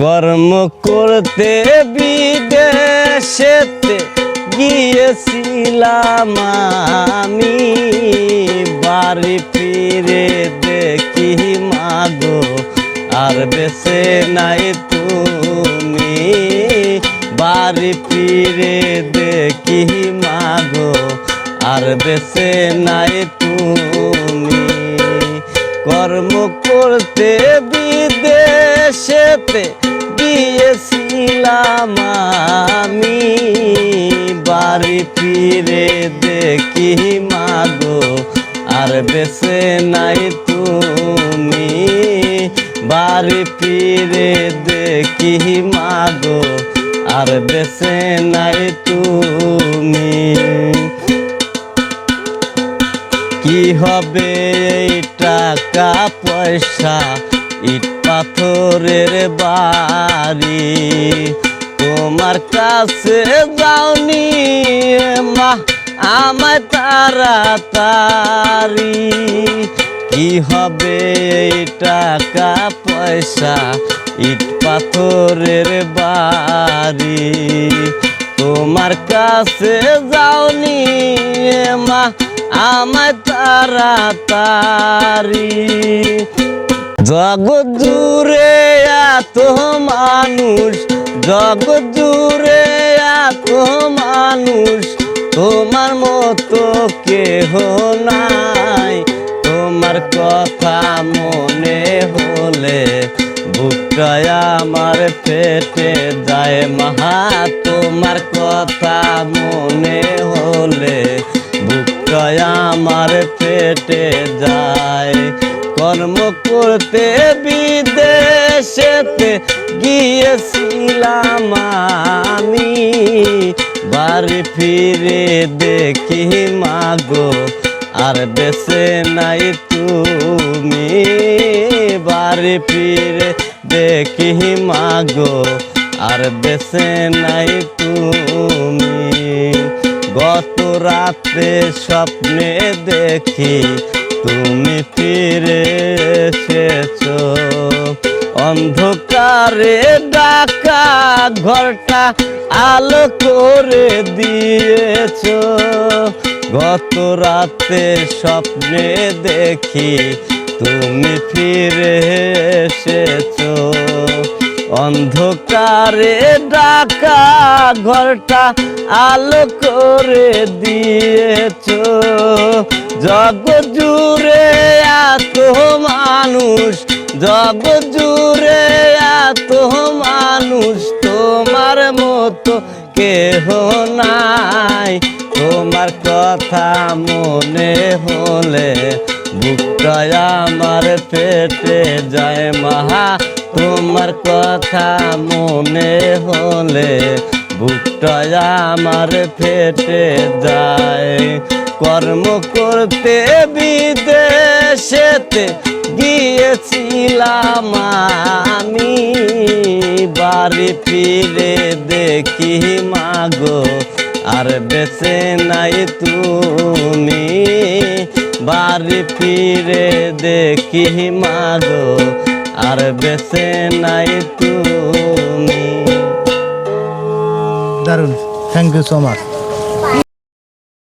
কর্ম করতে বিদেশেতে গিয়েছিলাম আমি। বাড়ি ফিরে দেখি মাগো, আর বেছে নাই তুমি। বাড়ি ফিরে দেখি মাগো, আর বেছে নাই তুমি। কর্ম করতে বিদেশেতে গিয়েছিলাম আমি। বাড়ি ফিরে দেখি, মাগো, আর বেছে নাই তুমি। বাড়ি ফিরে দেখি, মাগো, আর বেছে নাই তুমি। কি হবে পয়সা ইট পাথরের বাড়ি। তোমার কাছে যাওনি মা, আমায় তাড়াতাড়ি। কি হবে টাকা পয়সা ইট পাথরের বাড়ি? তোমার কাছে যাওনি মা আমায় তাড়াতাড়ি। জগৎ জুড়ে এত মানুষ জগৎ জুড়ে এত মানুষ, তোমার মতো কেহ নাই। তোমার কথা মনে হলে বুকটায় আমার ফেটে যায়। মহা, তোমার কথা মনে হলে বুকটায় আমার ফেটে যায়। কর্ম করতে বিদেশেতে গিয়েছিলাম আমি। বাড়ি ফিরে দেখি, মাগো, আর বেছে নাই তুমি। বাড়ি ফিরে দেখি, মাগো, আর বেছে নাই তুমি। গত রাতে স্বপ্নে দেখি তুমি ফিরে এসেছ। অন্ধকারে ডাকা ঘরটা আলো করে দিয়েছ। গত রাতে স্বপ্নে দেখি তুমি ফিরে এসেছ। অন্ধকারে ডাকা ঘরটা আলো করে দিয়েছ। জগ জুড়ে এত মানুষ জগ জুড়ে এত মানুষ, তোমার মতো কেহ নাই। তোমার কথা মনে হলে বুকটা আমার পেটে যায় মহা তোমার কথা মনে হলে বুকটা আমার ফেটে যায়। কর্ম করতে বিদেশেতে গিয়েছিলাম আমি। বাড়ি ফিরে দেখি মাগো, আর বেছে নাই তুমি। বাড়ি ফিরে দেখি মাগো আর বেছে নাই তুমি। দারুণ থ্যাংক ইউ সো মাচ